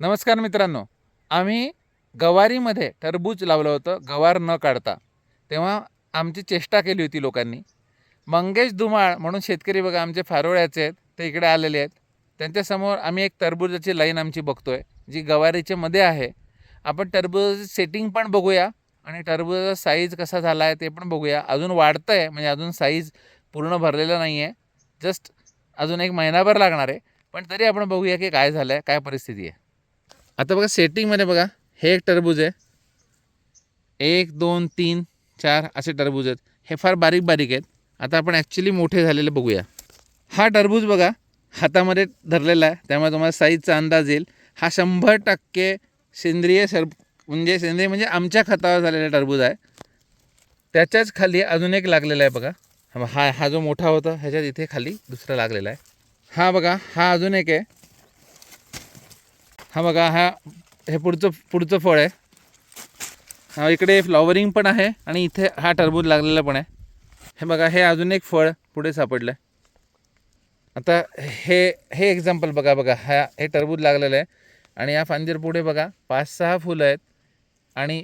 नमस्कार मित्रांनो. आम्ही गवारीमध्ये टरबूज लावलं होतं गवार न काढता. तेव्हा आमची चेष्टा केली होती लोकांनी. मंगेश धुमाळ म्हणून शेतकरी बघा आमचे फारोळ्याचे आहेत ते इकडे आलेले आहेत. त्यांच्यासमोर आम्ही एक टरबूजाची लाईन आमची बघतोय जी गवारीच्या मध्ये आहे. आपण टरबुजाची सेटिंग पण बघूया आणि टरबुजाचा साईज कसा झाला आहे ते पण बघूया. अजून वाढतं आहे म्हणजे अजून साईज पूर्ण भरलेलं नाही आहे जस्ट अजून एक महिनाभर लागणार आहे. पण तरी आपण बघूया की काय झालं आहे काय परिस्थिती आहे. आता बघा सेटिंगमध्ये बघा हे एक टरबूज आहे. एक दोन तीन चार असे टरबूज आहेत. हे फार बारीक बारीक आहेत. आता आपण ॲक्च्युली मोठे झालेले बघूया. हा टरबूज बघा हातामध्ये धरलेला आहे. त्यामुळे तुम्हाला साईजचा अंदाज येईल. हा शंभर टक्के सेंद्रिय सर म्हणजे सेंद्रिय म्हणजे आमच्या खतावर झालेला टरबूज आहे. त्याच्याच खाली अजून एक लागलेला आहे बघा. हा- हा जो मोठा होता ह्याच्यात इथे खाली दुसरा लागलेला आहे. हा बघा हा अजून एक आहे. हा बघा हा हे पुढचं पुढचं फळ आहे. हा इकडे फ्लॉवरिंग पण आहे आणि इथे हा टरबूज लागलेला पण आहे. हे बघा हे अजून एक फळ पुढे सापडलं आहे आता हे हे एक्झाम्पल बघा बघा हा हे टरबूज लागलेलं आहे. आणि या फांदीर पुढे बघा पाच सहा फुलं आहेत. आणि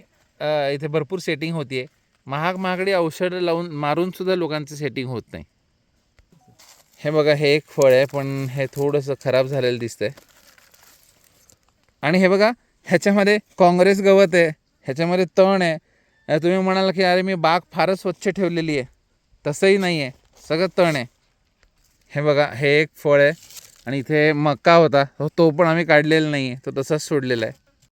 इथे भरपूर सेटिंग होती आहे महाग महागडी औषधं लावून मारूनसुद्धा लोकांचं सेटिंग होत नाही. हे बघा हे एक फळ आहे पण हे थोडंसं खराब झालेलं दिसतंय. आणि हे बघा ह्याच्यामध्ये काँग्रेस गवत आहे ह्याच्यामध्ये तण आहे. तुम्ही म्हणाल की अरे मी बाग फारच स्वच्छ ठेवलेली आहे. तसंही नाही आहे सगळं तण आहे. हे बघा हे एक फळ आहे आणि इथे मका होता तो- तो पण आम्ही काढलेला नाही आहे तो तसाच सोडलेला आहे.